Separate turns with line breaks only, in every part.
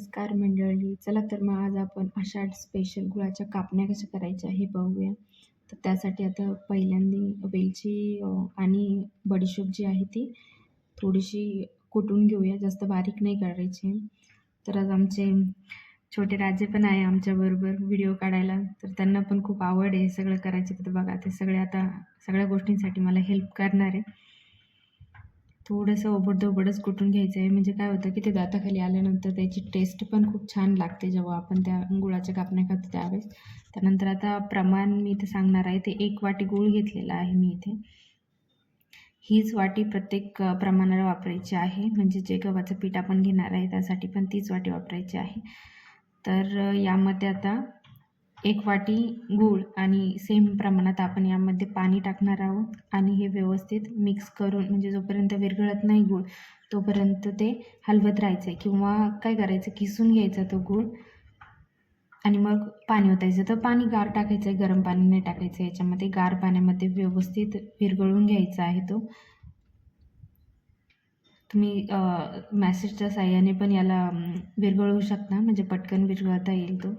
नमस्कार मंडळी. चला तर मग आज आपण आषाढ स्पेशल गुळाच्या कापण्या कशा करायच्या हे पाहूया. तर त्यासाठी आता पहिल्यांदा वेलची आणि बडीशोप जी आहे ती थोडीशी कुटून घेऊया. जास्त बारीक नाही करायची. तर आज आमचे छोटे राजे पण आहे आमच्याबरोबर व्हिडिओ काढायला. तर त्यांना पण खूप आवड आहे हे सगळं करायची. तर बघा ते सगळे आता सगळ्या गोष्टींसाठी मला हेल्प करणार आहे. थोडंसं ओबडधोबडच कुटून घ्यायचं आहे म्हणजे काय होतं की ते दाताखाली आल्यानंतर त्याची टेस्ट पण खूप छान लागते जेव्हा आपण त्या गुळाच्या कापण्या खातो त्यावेळेस. त्यानंतर आता प्रमाण मी इथे सांगणार आहे ते एक वाटी गूळ घेतलेला आहे मी इथे. हीच वाटी प्रत्येक प्रमाणाला वापरायची आहे. म्हणजे जे गव्हाचं पीठ आपण घेणार आहे त्यासाठी पण तीच वाटी वापरायची आहे. तर यामध्ये आता एक वाटी गूळ आणि सेम प्रमाणात आपण यामध्ये पाणी टाकणार आहोत आणि हे व्यवस्थित मिक्स करून म्हणजे जोपर्यंत विरघळत नाही गूळ तोपर्यंत ते हलवत राहायचं आहे किंवा काय करायचं किसून घ्यायचा तो गूळ आणि मग पाणी ओतायचं. तर पाणी गार टाकायचं आहे गरम पाणी नाही टाकायचं. याच्यामध्ये गार पाण्यामध्ये व्यवस्थित विरघळून घ्यायचा आहे तो. तुम्ही मॅसेजच्या साह्याने पण याला विरघळवू शकता. म्हणजे पटकन विरघळता येईल तो.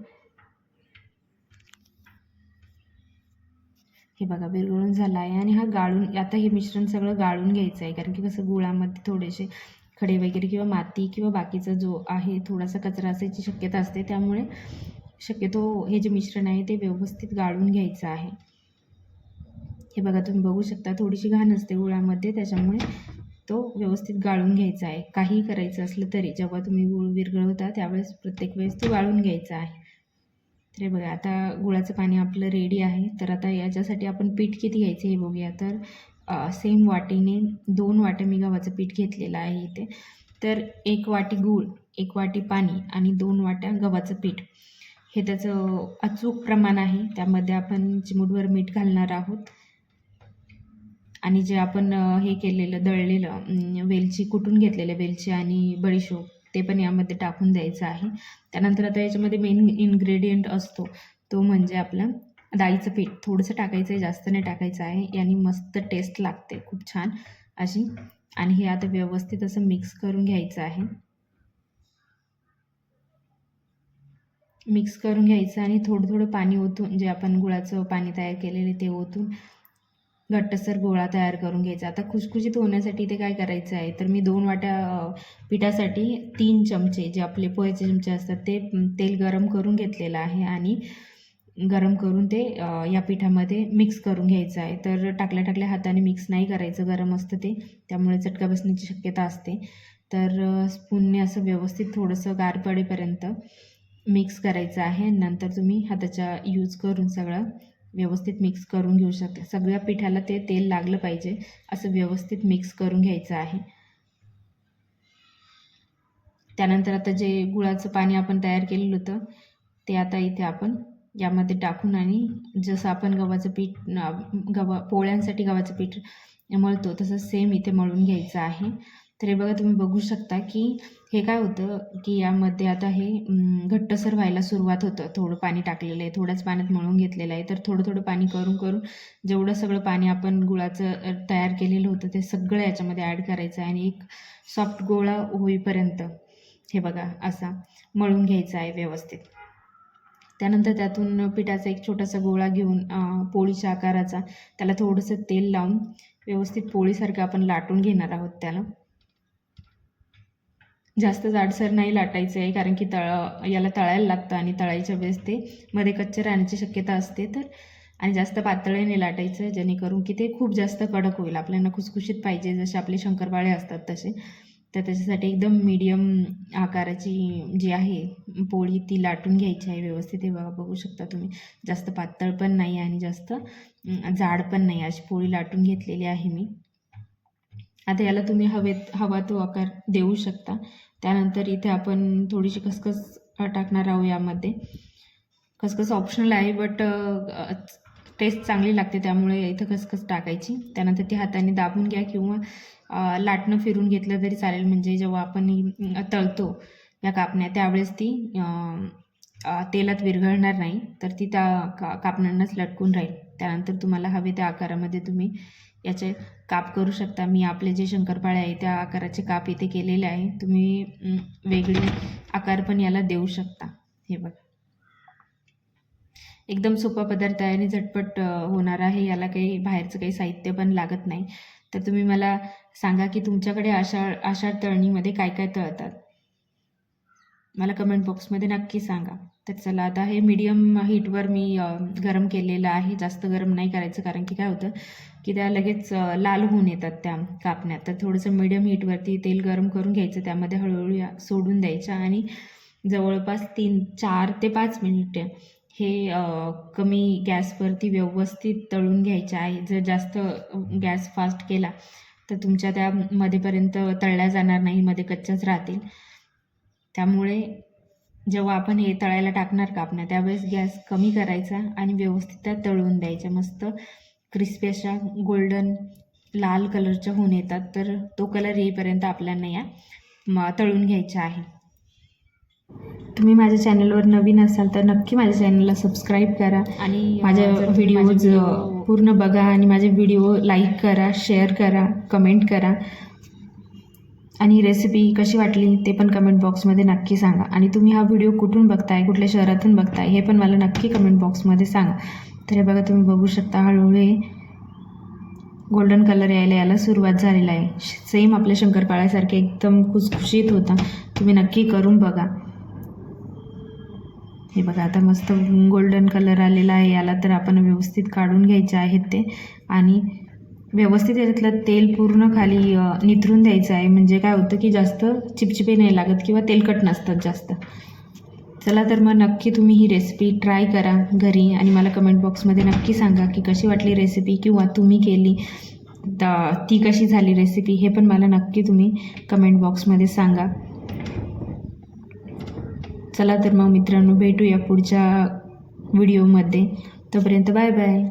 हे बघा विरघळून झाला आहे आणि हा गाळून आता हे मिश्रण सगळं गाळून घ्यायचं आहे कारण की कसं गुळामध्ये थोडेसे खडे वगैरे किंवा माती किंवा बाकीचा जो आहे थोडासा कचरा असायची शक्यता असते. त्यामुळे शक्यतो हे जे मिश्रण आहे ते व्यवस्थित गाळून घ्यायचं आहे. हे बघा तुम्ही बघू शकता थोडीशी घाण असते गुळामध्ये त्याच्यामुळे तो व्यवस्थित गाळून घ्यायचा आहे. काही करायचं असलं तरी जेव्हा तुम्ही गुळ विरघळवता त्यावेळेस प्रत्येक वेळेस तो गाळून घ्यायचा आहे. तर हे बघा आता गुळाचं पाणी आपलं रेडी आहे. तर आता याच्यासाठी आपण पीठ किती घ्यायचं हे बघूया. तर सेम वाटीने दोन वाट्या मी गव्हाचं पीठ घेतलेलं आहे इथे. तर एक वाटी गूळ एक वाटी पाणी आणि दोन वाट्या गव्हाचं पीठ. हे त्याचं अचूक प्रमाण आहे. त्यामध्ये आपण चिमूटभर मीठ घालणार आहोत. आणि जे आपण हे केलेलं दळलेलं वेलची कुटून घेतलेलं वेलची आणि बडीशोप ते पण यामध्ये टाकून द्यायचं आहे. त्यानंतर आता याच्यामध्ये मेन इन्ग्रेडियंट असतो. तो म्हणजे आपलं डाळीचं पीठ. थोडंसं टाकायचं आहे जास्त नाही टाकायचं आहे. याने मस्त टेस्ट लागते. खूप छान अशी. आणि हे आता व्यवस्थित असं मिक्स करून घ्यायचं आहे. मिक्स करून घ्यायचं आणि थोडं थोडं पाणी ओतून जे आपण गुळाचं पाणी तयार केलेले ते ओतून घट्टसर गोळा तयार करून घ्यायचा. आता खुसखुशीत होण्यासाठी ते काय करायचं आहे? तर मी दोन वाट्या पिठासाठी तीन चमचे जे आपले पोह्याचे चमचे असतात ते तेल गरम करून घेतलेलं आहे आणि गरम करून ते या पिठामध्ये मिक्स करून घ्यायचं आहे. तर टाकल्या टाकल्या हाताने मिक्स नाही करायचं गरम असतं ते. त्यामुळे चटका बसण्याची शक्यता असते. तर स्पूनने असं व्यवस्थित थोडंसं गार पडेपर्यंत मिक्स करायचं आहे. नंतर तुम्ही हाताचा यूज करून सगळं व्यवस्थित मिक्स करून घेऊ शकते. सगळ्या पिठाला ते तेल लागलं पाहिजे असं व्यवस्थित मिक्स करून घ्यायचं आहे. त्यानंतर आता जे गुळाचं पाणी आपण तयार केलेलं होतं ते आता इथे आपण यामध्ये टाकून आणि जसं आपण गव्हाचं पीठ गव्हा पोळ्यांसाठी गव्हाचं पीठ मळतो तसं सेम इथे मळून घ्यायचं आहे. तर हे बघा तुम्ही बघू शकता की हे काय होतं की यामध्ये आता हे घट्टसर व्हायला सुरुवात होतं. थोडं पाणी टाकलेलं आहे थोड्याच पाण्यात मळून घेतलेलं आहे. तर थोडं थोडं पाणी करून करून जेवढं सगळं पाणी आपण गुळाचं तयार केलेलं होतं ते सगळं याच्यामध्ये ॲड करायचं आहे आणि एक सॉफ्ट गोळा होईपर्यंत हे बघा असा मळून घ्यायचा आहे व्यवस्थित. त्यानंतर त्यातून पिठाचा एक छोटासा गोळा घेऊन पोळीच्या आकाराचा त्याला थोडंसं तेल लावून व्यवस्थित पोळीसारखं आपण लाटून घेणार आहोत त्याला. जास्त जाडसर नाही लाटायचं आहे कारण की तळ याला तळायला लागतं आणि तळायच्या वेळेस ते मध्ये कच्चे राहण्याची शक्यता असते तर. आणि जास्त पातळीने नाही लाटायचं जेणेकरून की ते खूप जास्त कडक होईल. आपल्याला खुसखुशीत पाहिजे जसे आपले शंकरपाळे असतात तसे. तर त्याच्यासाठी एकदम मीडियम आकाराची जी आहे पोळी ती लाटून घ्यायची आहे व्यवस्थित. हे बघा बघू शकता तुम्ही. जास्त पातळ पण नाही आणि जास्त जाड पण नाही. अशी पोळी लाटून घेतलेली आहे मी. आता याला तुम्ही हवेत हवा तो आकार देऊ शकता. त्यानंतर इथे आपण थोडीशी खसखस टाकणार आहोत यामध्ये. खसखस ऑप्शनल आहे बट टेस्ट चांगली लागते त्यामुळे इथं खसखस टाकायची. त्यानंतर ती हाताने दाबून घ्या किंवा लाटणं फिरून घेतलं तरी चालेल. म्हणजे जेव्हा आपण तळतो या कापण्या त्यावेळेस ती तेलात विरघळणार नाही. तर ती त्या का कापण्यांनाच लटकून राहील. त्यानंतर तुम्हाला हवे त्या आकारामध्ये तुम्ही याचे काप करू शकता. मी आपले जे शंकरपाळे आहे त्या आकाराचे काप इथे केलेले आहे. तुम्ही वेगळे आकार पण याला देऊ शकता. हे बघा. एकदम सोपा पदार्थ आहे आणि झटपट होणार आहे. याला काही बाहेरचं काही साहित्य पण लागत नाही. तर तुम्ही मला सांगा की तुमच्याकडे अशा अशा तळणीमध्ये काय काय तळतात? मला कमेंट बॉक्समध्ये नक्की सांगा. तर चला आता हे मीडियम हीटवर मी गरम केलेलं आहे. जास्त गरम नाही करायचं कारण की काय होतं की त्या लगेच लाल होऊन येतात त्या कापण्यात. तर थोडंसं मीडियम हीटवरती तेल गरम करून घ्यायचं. त्यामध्ये हळूहळू सोडून द्यायच्या आणि जवळपास तीन चार ते पाच मिनिटे हे कमी गॅसवरती व्यवस्थित तळून घ्यायचे आहे. जर जास्त गॅस फास्ट केला तर तुमच्या त्या मध्येपर्यंत तळल्या जाणार नाही. मध्ये कच्च्याच राहतील. त्यामुळे जेव्हा आपण हे तळायला टाकणार कापण्या त्यावेळेस गॅस कमी करायचा आणि व्यवस्थित त्या तळून द्यायच्या मस्त क्रिस्पी अशा गोल्डन लाल कलरच्या होऊन येतात तर तो कलर येईपर्यंत आपल्याला या तळून घ्यायच्या आहे. तुम्ही माझ्या चॅनलवर नवीन असाल तर नक्की माझ्या चॅनलला सबस्क्राईब करा.
आणि
माझ्या व्हिडिओज
व्हिडिओ-
पूर्ण बघा आणि माझे व्हिडिओ लाईक करा शेअर करा कमेंट करा. आणि रेसिपी कशी वाटली ते पण कमेंट बॉक्समध्ये नक्की सांगा. आणि तुम्ही हा व्हिडिओ कुठून बघताय कुठल्या शहरातून बघताय हे पण मला नक्की कमेंट बॉक्समध्ये सांगा. तर हे बघा तुम्ही बघू शकता हळूहळू गोल्डन कलर यायला याला सुरुवात झालेला आहे. सेम आपल्या शंकरपाळ्यासारखे एकदम खुसखुशीत होता. तुम्ही नक्की करून बघा. हे बघा आता मस्त गोल्डन कलर आलेला आहे. याला तर आपण व्यवस्थित काढून घ्यायचे आहेत ते. आणि व्यवस्थित याच्यातलं तेल पूर्ण खाली निथरून द्यायचं आहे. म्हणजे काय होतं की जास्त चिपचिपे नाही लागत किंवा तेलकट नसतात जास्त. चला तर मग नक्की तुम्ही ही रेसिपी ट्राय करा घरी आणि मला कमेंट बॉक्समध्ये नक्की सांगा की कशी वाटली रेसिपी किंवा तुम्ही केली तर ती कशी झाली रेसिपी हे पण मला नक्की तुम्ही कमेंट बॉक्समध्ये सांगा. चला तर मग मित्रांनो भेटूया पुढच्या व्हिडिओमध्ये तोपर्यंत बाय बाय